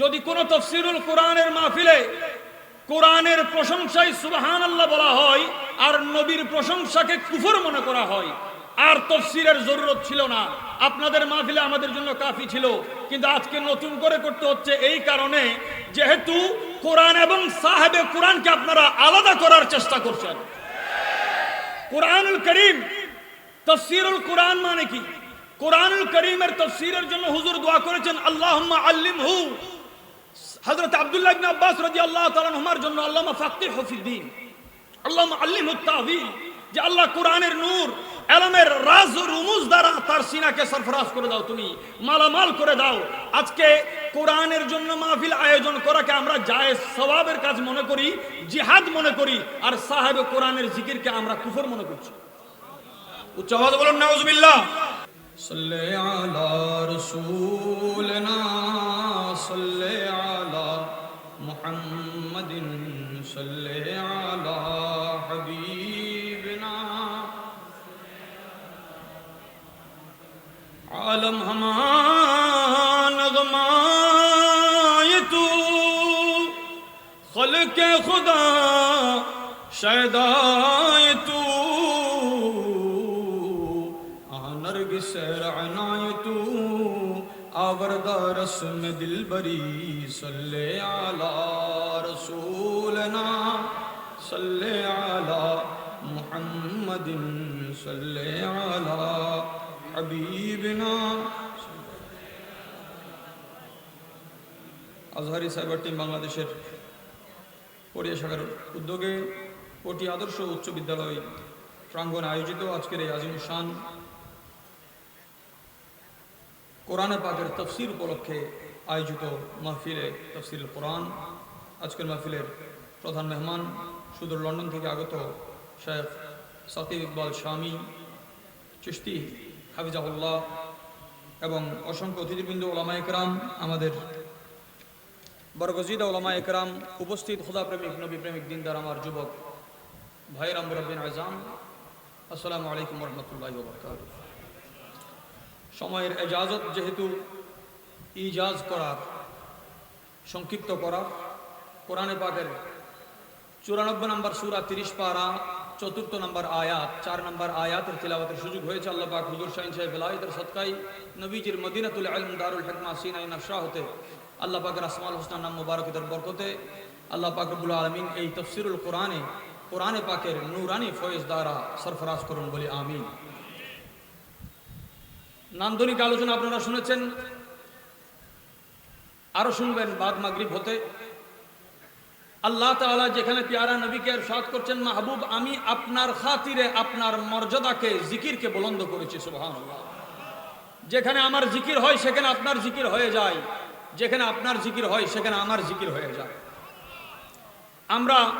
যদি কোনো তফসিরুল কোরআনের মাহফিলে কোরআনের প্রশংসায় সুবাহান আল্লাহ বলা হয়, আর নবীর প্রশংসাকে কুফর মনে করা হয়, আর তফসিরের জরুরত ছিল না। আপনাদের মাহফিলে আমাদের জন্য কাফি ছিল, কিন্তু আজকে নতুন করে করতে হচ্ছে এই কারণে, যেহেতু কোরআন এবং সাহেবে কোরআনকে আপনারা আলাদা করার চেষ্টা করছেন। কোরআনুল করিম, তফসিরুল কোরআন মানে কি? কোরআনুল করিমের তফসিরের জন্য হুজুর দোয়া করেছেন আল্লাহ আল্লিম হু হজরত আবদুল্লাহ ইবনে আব্বাস রাদিয়াল্লাহু তাআলা নুমার জন্য আল্লামা ফাকিহ ফিদ্দিন আল্লামা আল্লিমুত তাহবিল যে আল্লাহ কোরআনের নূর এলমের রাজ রুমুজ দ্বারা তার সিনাকে সরফরাজ করে দাও তুমি মালামাল করে দাও। আজকে কোরআনের জন্য মাহফিল আয়োজন করাকে আমরা জায়েজ স্বভাবের কাজ মনে করি জিহাদ মনে করি আর সাহেব কোরআনের জিকিরকে আমরা কুফর মনে করছি। উচ্চ আওয়াজ বলুন নাউজুবিল্লাহ। সাল্লি আলা রাসূল। کے خدا شہدائے آئے تو آنرگ سیر عنائے تو، آوردہ رسم دل بری صلی علی رسولنا، صلی علی محمد، صلی علی حبیبنا۔ ازہری আজহারি সাইবার টিম বাংলাদেশের পড়িয়া শাখার উদ্যোগে পটি আদর্শ উচ্চ বিদ্যালয় প্রাঙ্গণে আয়োজিত আজকের এই আজিম শান কোরআনে পাকের তফসির উপলক্ষে আয়োজিত মাহফিলে তফসিল কোরআন। আজকের মাহফিলের প্রধান মেহমান সুদূর লন্ডন থেকে আগত শেখ সাকিব ইকবাল শামী চিস্তি হাফিজাহুল্লাহ এবং অসংখ্য অতিথিবৃন্দ ওলামায়করাম আমাদের বরগজিদা ওলামা একরাম, উপস্থিত খোদা প্রেমিক নবী প্রেমিক দিনদার আমার যুবক ভাই রামবুরবিন আজাম, আসসালামু আলাইকুম রহমতুল্লাহ সময়ের এজাজত যেহেতু ইজাজ করার, সংক্ষিপ্ত করার, কোরআনে পাকের চুরানব্বই নম্বর সুরা তিরিশ পারা, চতুর্থ নম্বর আয়াত, চার নম্বর আয়াতের তিলাওয়াতের সুযোগ হয়েছে আল্লাহ পাক হুজুর শাহিন সাহেব বেলায়েতের সৎকাই নবীজির মদিনাতুল আলম দারুল হেকমা সিনাই নকশা হতে আল্লাহ পাকের আসমাল হোসনার নাম মুবারকদের বরকতে আল্লাহ পাক রব্বুল আলমিন এই তফসিরুল কোরআনে কোরআনে পাকের নুরানি ফয়েজ দ্বারা সরফরাজ করুন, বলি আমিন। নান্দনিক আলোচনা আপনারা শুনেছেন, আরও শুনবেন বাদ মাগরিব হতে। আল্লাহ তাআলা যেখানে পেয়ারা নবীকে সাদ করছেন, মাহবুব, আমি আপনার খাতিরে আপনার মর্যাদাকে, জিকিরকে বলন্দ করেছি, সুবহানাল্লাহ। যেখানে আমার জিকির হয়, সেখানে আপনার জিকির হয়ে যায়। যেখানে আপনার জিকির হয়, সেখানে আমার জিকির হয়ে যায়। আমরা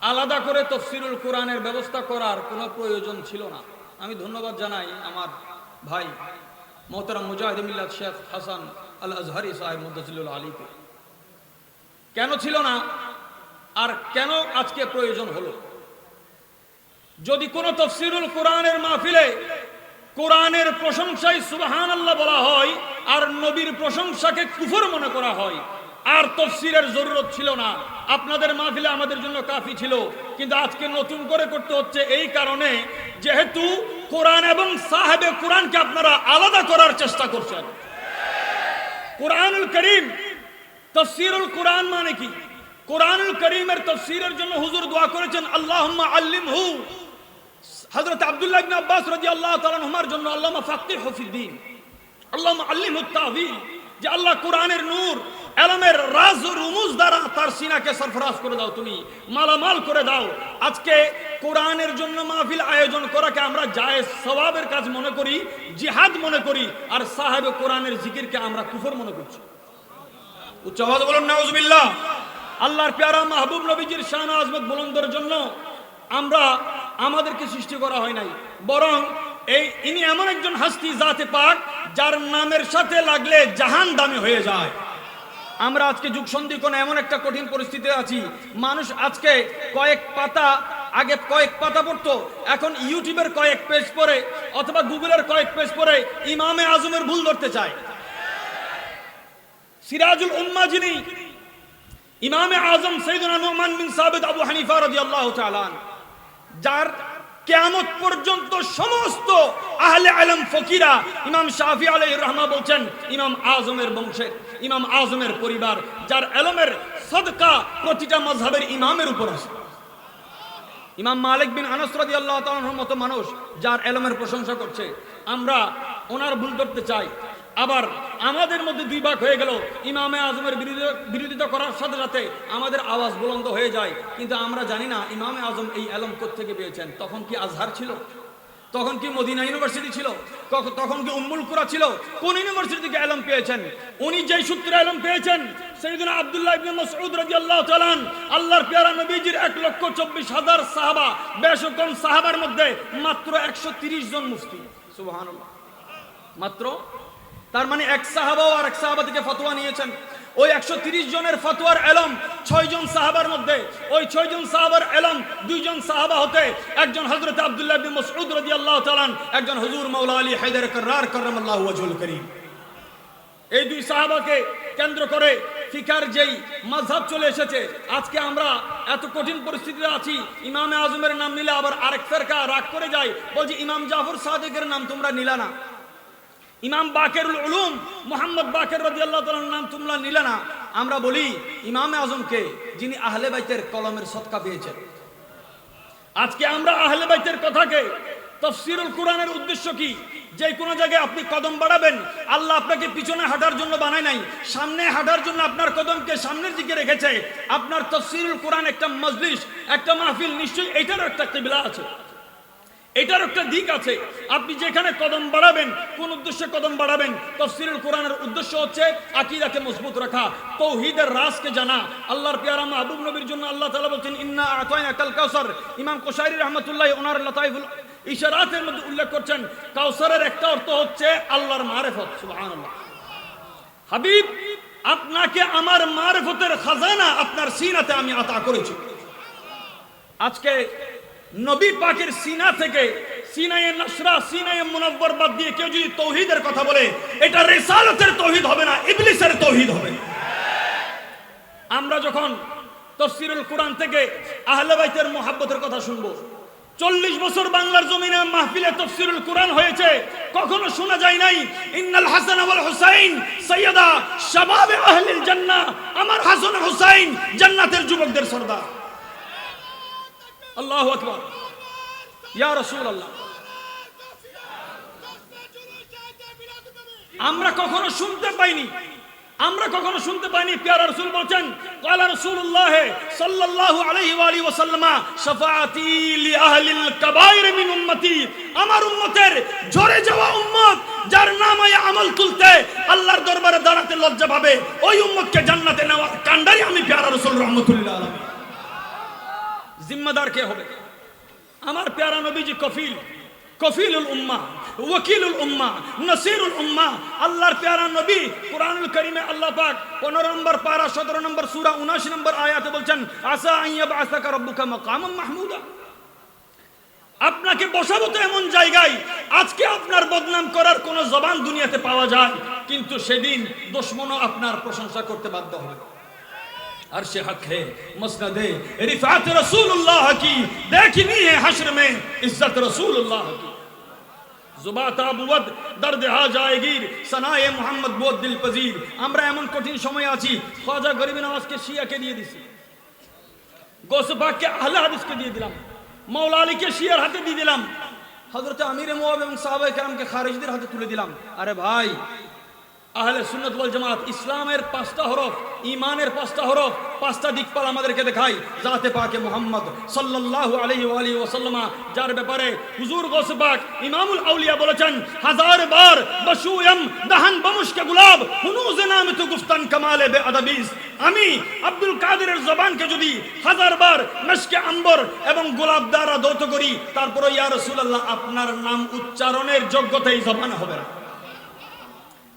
আলাদা করে তফসিরুল কোরআনের ব্যবস্থা করার কোনো প্রয়োজন ছিল না। আমি ধন্যবাদ জানাই আমার ভাই মোহতারাম মুজাহিদ মিল্লাত শেখ হাসান আল আজহারি সাহেব মুদাজিল্লুল আলীকে। কেন ছিল না? আর কেন আজকে প্রয়োজন হলো? যদি কোনো তফসিরুল কোরআনের মাহফিলে কোরআনের প্রশংসায় সুবাহান আল্লাহ বলা হয় নবীর প্রশংসাকে কুফর মনে করা হয়। আর তফসিরের জরুরত ছিল না। আপনাদের মাহফিলে আমাদের জন্য কাফি ছিল। কিন্তু আজকে নতুন করে করতে হচ্ছে এই কারণে, যেহেতু কোরআন এবং সাহেবে কোরআনকে আপনারা আলাদা করার চেষ্টা করছেন। কোরআনুল করিম, তফসিরুল কোরআন মানে কি? কোরআনুল করিমের তফসিরের জন্য হুজুর দোয়া করেছেন আল্লাহ আল্লিম হু হজরত আব্দুল্লাহ আব্বাস রাদিয়াল্লাহু তাআলা হুমার জন্য আল্লাহ ফাকিহ ফিদ্দিন আল্লামা আল্লিম তাবিল যে আল্লাহ কোরআনের নূর, এলমের রাজ রুমুজ দ্বারা তার সিনাকে সরফরাজ করে দাও তুমি, মালামাল করে দাও। আজকে কোরআনের জন্য মাহফিল আয়োজন করাকে আমরা জায়েজ সওয়াবের কাজ মনে করি, জিহাদ মনে করি, আর সাহেব কোরআনের জিকিরকে আমরা কুফর মনে করছি। উচ্চ আওয়াজ বলুন, নাউজুবিল্লাহ। আল্লাহর পেয়ারা মাহবুব নবীজির শান আজমত বুলন্দের জন্য আমরা আমাদেরকে সৃষ্টি করা হয় নাই, বরং এই ইনি এমন একজন হাস্তি জাতে পাক যার নামের সাথে লাগলে জাহান দামি হয়ে যায়। আমরা আজকে যুগ সন্ধিক্ষণে এমন একটা কঠিন পরিস্থিতিতে আছি। মানুষ আজকে কয়েক পাতা আগে কয়েক পাতা পড়তো এখন ইউটিউবের কয়েক পেজ পড়ে অথবা গুগলের কয়েক পেজ পড়ে ইমামে আজমের ভুল ধরতে চায়। সিরাজুল উম্মা যিনি ইমামে আজম নুমান বিন সাবিত আবু হানিফা তাআলা আন, যার কিয়ামত পর্যন্ত সমস্ত আহলে আলম ফকিরা ইমাম শাহি আলহ রহমা বলছেন, ইমাম আজমের বংশের ইমাম আজমের পরিবার, যার আলমের সদকা প্রতিটা মজহাবের ইমামের উপর আছে। ইমাম মালিক বিন আনসরাদি আল্লাহ তাআলার মতো মানুষ, যার এলমের প্রশংসা করছে। আমরা ওনার ভুল করতে চাই আবার আমাদের মধ্যে দুই ভাগ হয়ে গেল। ইমামে আজমের বিরোধিতা করার সাথে সাথে আমাদের আওয়াজ বুলন্দ হয়ে যায়। কিন্তু আমরা জানি না ইমামে আজম এই এলম থেকে পেয়েছেন। তখন কি আজহার ছিল? তখন কি মদিনা ইউনিভার্সিটি ছিল? তখন কি উম্মুল কুরা ছিল? কোন ইউনিভার্সিটি থেকে এলম পেয়েছেন? উনি যেই সূত্রে এলম পেয়েছেন সাইয়েদনা আব্দুল্লাহ ইবনে মাসউদ রাদিয়াল্লাহু তাআলা আল্লাহর পেয়ারা নবীজির এক লক্ষ চব্বিশ হাজার সাহাবা বেশ কম সাহাবার মধ্যে মাত্র একশো তিরিশ জন মুফতি। সুবহানাল্লাহ। মাত্র তার মানে এক সাহাবাও আর এক সাহাবা থেকে ফতোয়া নিয়েছেন। ওই একশো জনের ফতোয়ার এলম ছয় জন সাহাবার মধ্যে ওই ছয় জন সাহাবার এলম দুইজন সাহাবা হতে একজন হজরত আব্দুল্লাহ বিন মাসউদ রাদিয়াল্লাহু তাআলা আন, একজন হজুর মৌলা আলী হায়দার কাররার কাররামাল্লাহু ওয়াজহুল করিম। এই দুই সাহাবাকে কেন্দ্র করে ফিকার যেই মাযহাব চলে এসেছে আজকে আমরা এত কঠিন পরিস্থিতিতে আছি ইমামে আজমের নাম নিলে আবার আরেক ফেরকা রাগ করে যায় বলছি ইমাম জাফর সাদেকের নাম তোমরা নিলা না। ইমাম বাকেরুল উলুম, মোহাম্মদ বাকের আল্লাহ তাআলার নাম তোমরা নিলে না। আমরা বলি, ইমামে আজমকে যিনি আহলে বাইতের কলমের সদকা পেয়েছেন। আজকে আমরা আহলে বাইতের কথাকে তফসিরুল কোরআনের উদ্দেশ্য কি? যে কোনো জায়গায় আপনি কদম বাড়াবেন, আল্লাহ আপনাকে পিছনে হাঁটার জন্য বানায় নাই, সামনে হাঁটার জন্য আপনার কদমকে সামনের দিকে রেখেছে। আপনার তফসিরুল কোরআন একটা মজলিস, একটা মাহফিল, নিশ্চয়ই এটারও একটা কিবলা আছে। এটার একটা দিক আছে। আপনি যেখানে কদম বাড়াবেন, কোন উদ্দেশ্যে কদম বাড়াবেন, তফসিরুল কোরআনের উদ্দেশ্য হচ্ছে আকিদাকে মজবুত রাখা, তৌহিদের রাজকে জানা। আল্লাহর পেয়ারা মাহবুব নবীর জন্য আল্লাহ তালা বলছেন, ইন্না আতাইনা কাল কাউসার। ইমাম কোশাইরি রহমাতুল্লাহ ওনার লতাইফুল ইশারাতের মধ্যে উল্লেখ করছেন, কাউসারের একটা অর্থ হচ্ছে আল্লাহর মারেফত। হাবিব, আপনাকে আমার মারেফতের খাজানা, আপনার সিনাতে আমি আতা করেছি। আজকে নবী পাকের সিনা থেকে, সিনায়ে নসরা, সিনায়ে মুনাব্বর বাদ দিয়ে কেউ যদি তৌহিদের কথা বলে, এটা রেসালতের তৌহিদ হবে না, ইবলিসের তৌহিদ হবে। আমরা যখন তফসিরুল কোরআন থেকে আহলে বাইতের মোহাব্বতের কথা শুনব, চল্লিশ বছর বাংলার জমিনে মাহফিলে তফসিরুল কোরআন হয়েছে, কখনো শোনা যায় নাই, ইন্নাল হাসান ওয়াল হুসাইন সৈয়দা শাবাবে আহলিল জান্নাহ, আমার হাসান হুসাইন, জান্নাতের যুবকদের সর্দার। আল্লাহু আকবার। ইয়া রাসূলুল্লাহ। আমরা কখনো শুনতে পাইনি। আমরা কখনো শুনতে পাইনি, পেয়ারা রসুল বলছেন কালা রাসূলুল্লাহ সাল্লাল্লাহু আলাইহি ওয়া আলিহি ওয়াসাল্লামা শাফাআতি আহলিল কাবাইর মিন উম্মতি। আমার উম্মতের ঝরে যাওয়া উম্মত, যার নামায় আমল তুলতে আল্লাহর দরবারে দাঁড়াতে লজ্জা পাবে, ওই উম্মতকে জান্নাতে নেওয়ার কান্ডারি আমি পেয়ারা রসুল রহমতুল্লাহ জিম্মাদার কে হবে? আমার প্যারা নবীজি কফিল, কফিলুল উম্মা, ওয়াকিলুল উম্মা, নসিরুল উম্মা, আল্লাহর প্যারা নবী, কোরআনুল কারীমে আল্লাহ পাক 15 নম্বর পারা 17 নম্বর সূরা 79 নম্বর আয়াতে বলছেন, আসা আইয়া বাসাকা রব্বুকা মাকামান মাহমুদা। আপনাকে বসাবো তো এমন জায়গায়, আজকে আপনার বদনাম করার কোন জবান দুনিয়াতে পাওয়া যায়, কিন্তু সেদিন দুশ্মনও আপনার প্রশংসা করতে বাধ্য হবে। अर्श हक है मसनद रिफात रसूलुल्लाह की देखनी है हश्र में इज्जत रसूलुल्लाह की জুবাতা বুবদ দর্দ হা জায়গির সনায়ে মোহাম্মদ বোধ দিল পজির আমরা এমন কঠিন সময় আছি খাজা গরিব নওয়াজকে শিয়াকে দিয়ে দিছি গোসবাককে আহলে হাদিসকে দিয়ে দিলাম মৌলা আলীকে শিয়ার হাতে দিয়ে দিলাম হজরত আমির মোয়াব এবং সাহাবাই কেরামকে খারিজদের হাতে তুলে দিলাম আরে ভাই আহলে সুন্নত ওয়াল জামাত, ইসলামের পাঁচটা হরফ ইমানের পাঁচটা হরফ, পাঁচটা দিকপাল আমাদেরকে দেখাই। জাতে পাকে মোহাম্মদ সাল্লাল্লাহু আলাইহি ওয়া আলিহি যার ব্যাপারে হুজুর গৌস পাক ইমামুল আউলিয়া বলেছেন, হাজার বার বশুয়ম দহন বমুশকে গুলাব, হুনুজ নাম তু গুফতান কামালে বে আদাবিস আমি আব্দুল কাদেরের জবানকে যদি হাজার বার মেশকে আম্বর এবং গোলাপ দ্বারা দৌত করি তারপরে ইয়া রাসূলুল্লাহ, আপনার নাম উচ্চারণের যোগ্যতাই জবান হবে না।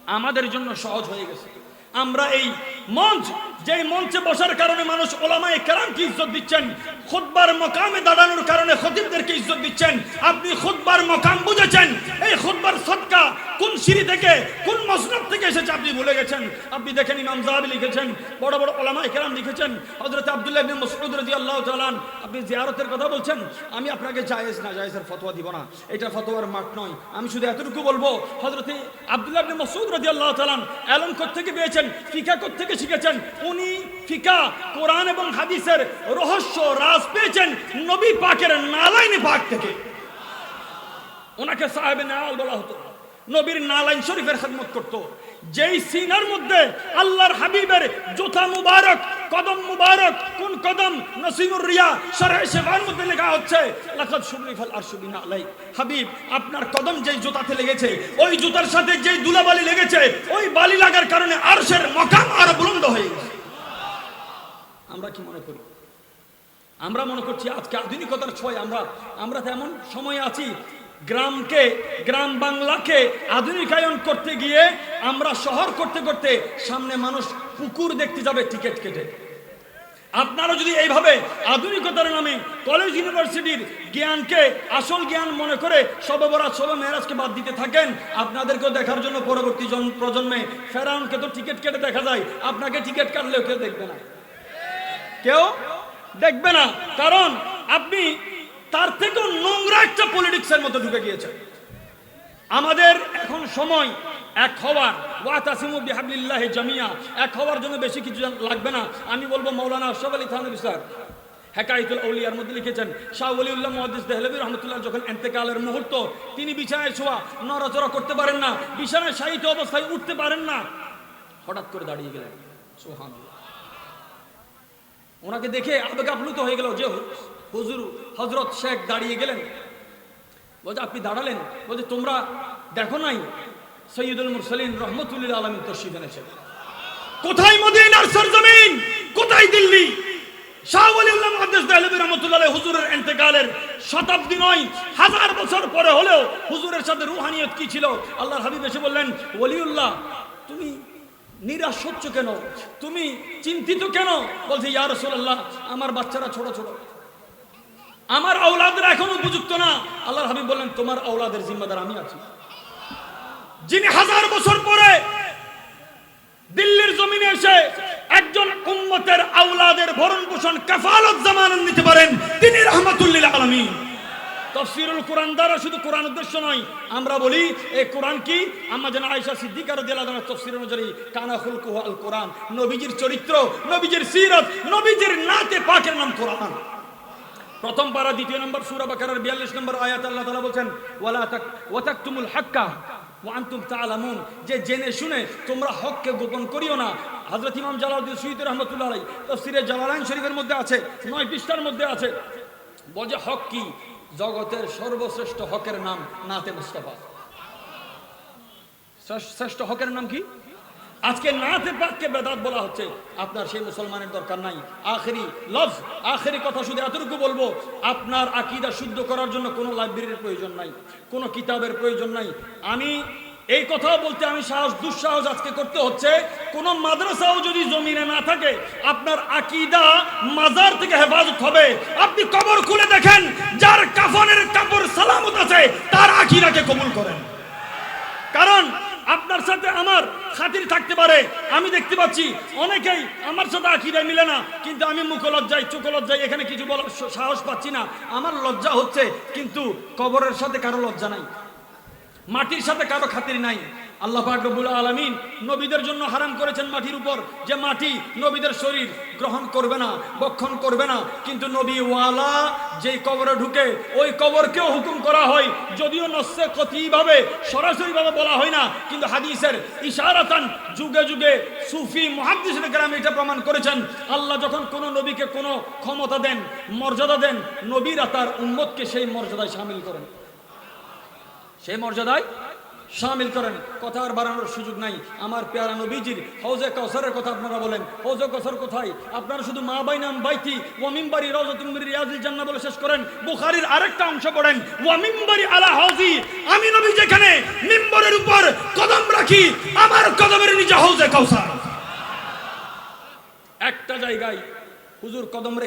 আমাদের জন্য সহজ হয়ে গেছে। আমরা এই মঞ্চ, যেই মঞ্চে বসার কারণে মানুষ ওলামায়ে কেরামকে ইজ্জত দিচ্ছেন, খুতবার মকামে দাঁড়ানোর কারণে খতিবদেরকে ইজ্জত দিচ্ছেন, আপনি খুতবার মকাম বুঝেছেন, এই খুতবার সদকা কোন সিঁড়ি থেকে, কোন মসনদ থেকে এসেছে আপনি ভুলে গেছেন? আপনি দেখেন ইমাম জাহাবি লিখেছেন, বড় বড় ওলামায়ে কেরাম লিখেছেন, হযরত আব্দুল্লাহ ইবনে মাসউদ রাদিয়াল্লাহু তাআলা আপনি জিয়ারতের কথা বলছেন? আমি আপনাকে জায়েজ না, জায়েজের ফতোয়া দিব না, এটা ফতোয়ার মাঠ নয়, আমি শুধু এতটুকু বলব, হযরত আব্দুল্লাহ ইবনে মাসউদ রাদিয়াল্লাহু তাআলা এলম থেকে পেয়েছেন, ফিকা থেকে শিখেছেন। উনি ফিকা, কোরআন এবং হাদিসের রহস্য রাজ পেয়েছেন নবী পাকের নালাইনি পাক থেকে। ওনাকে সাহেব নাল বলা হতো। নবীর নালাইন শরীফের খেদমত করত। যেই সিনার মধ্যে আল্লাহর হাবিবের জোতা মুবারক, কদম মুবারক, কোন কদম? নসিমুর রিয়া শরহ শেফার মধ্যে লেখা হচ্ছে, লাকাদ শুরিফাল আরশু বিনা আলাই হাবিব, আপনার কদম যেই জুতাতে লেগেছে, ওই জুতার সাথে যেই দুলাবালি লেগেছে, ওই বালি লাগার কারণে আরশের মকাম আরও বুলন্দ হয়ে গেছে। আমরা কি মনে করি? আমরা মনে করছি আজকে আধুনিকতার ছয়, আমরা আমরা তেমন সময় আছি গ্রামকে, গ্রাম বাংলাকে আধুনিকায়ন করতে গিয়ে আমরা শহর করতে করতে সামনে মানুষ পুকুর দেখতে যাবে, টিকিট কেটে। আপনারা যদি এইভাবে আধুনিকতার নামে কলেজ ইউনিভার্সিটির জ্ঞানকে, আসল জ্ঞান মনে করে সবে বরাত সবে মেয়েরাজকে বাদ দিতে থাকেন, আপনাদেরকেও দেখার জন্য পরবর্তী জন- প্রজন্মে ফেরাউনকে তো টিকিট কেটে দেখা যায়, আপনাকে টিকিট কাটলেও কেউ দেখবে না। কেউ দেখবে না। কারণ আপনি তার থেকেও নোংরা একটা পলিটিক্সের মধ্যে ঢুকে গিয়েছে। আমাদের এখন সময় এক হওয়ার। ওয়াতাসিমু বিহাবলিল্লাহ জামিয়া। এক হওয়ার জন্য বেশি কিছু লাগবে না। আমি বলব মৌলানা আশরাফ আলী থানবী স্যার, হেকায়তুল আউলিয়ার মধ্যে লিখেছেন, শাহ ওলিউল্লাহ মুহাদ্দিস দেহলভী রহমতুল্লাহ যখন এন্তেকালের মুহূর্ত, তিনি বিছানায় শোয়া নড়াচড়া করতে পারেন না, বিছানায় শায়িত অবস্থায় উঠতে পারেন না। হঠাৎ করে দাঁড়িয়ে গেলেন। সুবহানাল্লাহ। ওনাকে দেখে আবেগ আপ্লুত হয়ে গেল যে হুজুর হজরত শেখ দাঁড়িয়ে গেলেন। বলছে, আপনি দাঁড়ালেন? বলছে, তোমরা দেখো নাই? সৈয়দুল মুরসালিন রহমতুল্লাহ আলমী তশিদ এনেছেন। কোথায় মদিনার সরজমিন? কোথায় দিল্লি? হুজুরের ইন্তেকালের শতাব্দী নয়, হাজার বছর পরে হলেও হুজুরের সাথে রুহানিয়ত কি ছিল? আল্লাহর হাবিব এসে বললেন, ওলিউল্লাহ, তুমি নিরাশ কেন? তুমি চিন্তিত কেন? বলছে, ইয়া রাসূলুল্লাহ, আমার বাচ্চারা ছোট ছোট। আমার আওলাদরা এখন উপযুক্ত না। আল্লাহর হাবিব বললেন, তোমার আওলাদের জিম্মাদার আমি আছি। যিনি হাজার বছর পরে দিল্লির জমিনে এসে একজন উম্মতের আওলাদের ভরণ পোষণ কাফালত জামানত নিতে পারেন তিনি রহমাতুল্লিল আলামিন তফসিরুল কোরআন দ্বারা শুধু কোরআন উদ্দেশ্য নয়। আমরা বলি এই কোরআন কি? আমরা যেন আয়েশা সিদ্দিকা রাদিয়াল্লাহু আনহা তফসির অনুযায়ী, কানা খুলকুহু আল কোরআন, নবীজির চরিত্র, নবীজির সিরাত, নবীজির নাতে পাকের নাম কোরআন। প্রথম পারা, দ্বিতীয় নম্বর সূরা বাকারার 42 নম্বর আয়াত আল্লাহ তাআলা বলেন ওয়ালা তাক ওয়াতাকতুমুল হাক্কা, ওয়া আনতুম তাআলামুন। যে জেনে শুনে তোমরা হককে গোপন করিও না। হযরত ইমাম জালালউদ্দিন সুয়ুতী রাহমাতুল্লাহ আলাইহি, তাফসীরে জালালাইন শরীফের মধ্যে আছে, নয় পৃষ্ঠার মধ্যে আছে। বলে হক কি? জগতের সর্বশ্রেষ্ঠ হকের নাম নাতে মুস্তফা। শ্রেষ্ঠ- হকের নাম কি? আজকে নাতে পাককে বেদাত বলা হচ্ছে। আপনার সেই মুসলমানের দরকার নাই। আখেরি লফ আখেরি কথা শুধু এতটুকু বলব, আপনার আকিদা শুদ্ধ করার জন্য কোনো লাইব্রেরির প্রয়োজন নাই, কোনো কিতাবের প্রয়োজন নাই। আমি এই কথাও বলতে আমি সাহস, দুঃসাহস আজকে করতে হচ্ছে। কোন মাদ্রাসাও যদি জমিনে না থাকে, আপনার আকিদা মাজার থেকে হেফাজত হবে। আপনি কবর খুলে দেখেন, যার কাফনের কাপড় সালামত আছে, তার আকিদাকে কবুল করেন। কারণ আপনার সাথে আমার খাতির থাকতে পারে। আমি দেখতে পাচ্ছি, অনেকেই আমার সাথে আকিদায় মিলে না, কিন্তু আমি মুখ লজ্জায় চোখ লজ্জায় এখানে কিছু বলার সাহস পাচ্ছি না। আমার লজ্জা হচ্ছে, কিন্তু কবরের সাথে কারও লজ্জা নাই। মাটির সাথে কারও খাতির নাই। আল্লাহ রব্বুল আলামিন নবীদের জন্য হারাম করেছেন মাটির উপর। যে মাটি নবীদের শরীর গ্রহণ করবে না, বক্ষণ করবে না, কিন্তু নবী ওয়ালা যেই কবরে ঢুকে ওই কবরকেও হুকুম করা হয়। যদিও নস্যে কতিভাবে সরাসরিভাবে বলা হয় না, কিন্তু হাদিসের ইশারাতান যুগে যুগে সুফি মুহাদ্দিসের গ্রামে এটা প্রমাণ করেছেন। আল্লাহ যখন কোনো নবীকে কোনো ক্ষমতা দেন, মর্যাদা দেন, নবীরা তার উম্মতকে সেই মর্যাদায় সামিল করেন। সেই মর্যাদায় সামিল করেন। কথা আর বাড়ানোর সুযোগ নাই। আমার পেয়ারা নবীজির হৌজে কৌসরের কথা আপনারা বলেন। হৌজে কৌসর কোথায়? আপনারা শুধু মা বাই নাম বাইতি ওয়ামিমবাড়ি রওজাতুল রিয়াজুল জান্নাহ বলে শেষ করেন। বুখারির আরেকটা অংশ পড়েন। ওয়ামিমবাড়ি আলা হাউজি, আমি নবী যেখানে মিম্বরের উপর কদম রাখি, আমার কদমের নিচে হৌজে কৌসর একটা জায়গায় হুজুর কদম রেখে